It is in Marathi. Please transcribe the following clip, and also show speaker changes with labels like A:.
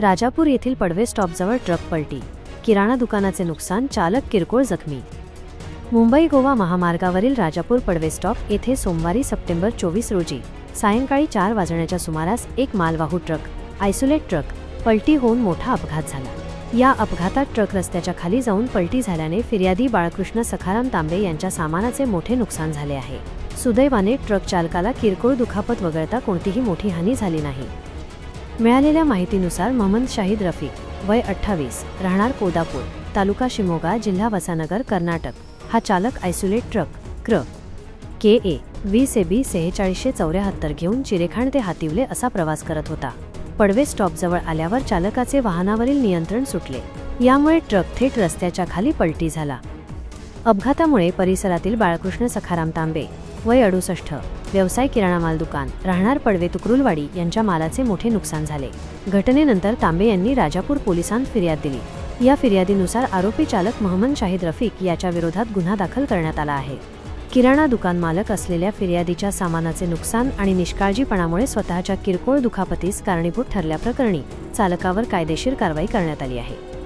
A: राजापूर येथील पडवे स्टॉपजवळ ट्रक पलटी. किराणा दुकानाचे नुकसान चालक किरकोळ जखमी. मुंबई गोवा महामार्गावरील राजापूर पडवे स्टॉप येथे सोमवारी सप्टेंबर चोवीस रोजी सायंकाळी चार वाजण्याच्या सुमारास एक मालवाहू ट्रक आयसोलेट ट्रक पलटी होऊन मोठा अपघात झाला. या अपघातात ट्रक रस्त्याच्या खाली जाऊन पलटी झाल्याने फिर्यादी बाळकृष्ण सखाराम तांबे यांच्या सामानाचे मोठे नुकसान झाले आहे. सुदैवाने ट्रक चालकाला किरकोळ दुखापत वगळता कोणतीही मोठी हानी झाली नाही. मिळालेल्या माहितीनुसार मोहम्मद शाहिद रफिक वय अठ्ठावीस राहणार कोदापूर तालुका शिमोगा जिल्हा वसानगर कर्नाटक. हा चालक आयसोलेट ट्रक क्र. के. ए. वीस ए बी. सेहेचाळीसशे चौऱ्याहत्तर घेऊन चिरेखाण ते हातिवले असा प्रवास करत होता. पडवे स्टॉपजवळ आल्यावर चालकाचे वाहनावरील नियंत्रण सुटले. यामुळे ट्रक थेट रस्त्याच्या खाली पलटी झाला. अपघातामुळे परिसरातील बाळकृष्ण सखाराम तांबे वय अडुसष्ट व्यवसाय किराणा माल दुकान राहणार पडवे तुकरुलवाडी यांच्या मालाचे मोठे नुकसान झाले. घटनेनंतर तांबे यांनी राजापूर पोलिसांत फिर्याद दिली. या फिर्यादीनुसार आरोपी चालक मोहम्मद शाहिद रफिक याच्या विरोधात गुन्हा दाखल करण्यात आला आहे. किराणा दुकान मालक असलेल्या फिर्यादीच्या सामानाचे नुकसान आणि निष्काळजीपणामुळे स्वतःच्या किरकोळ दुखापतीस कारणीभूत ठरल्याप्रकरणी चालकावर कायदेशीर कारवाई करण्यात आली आहे.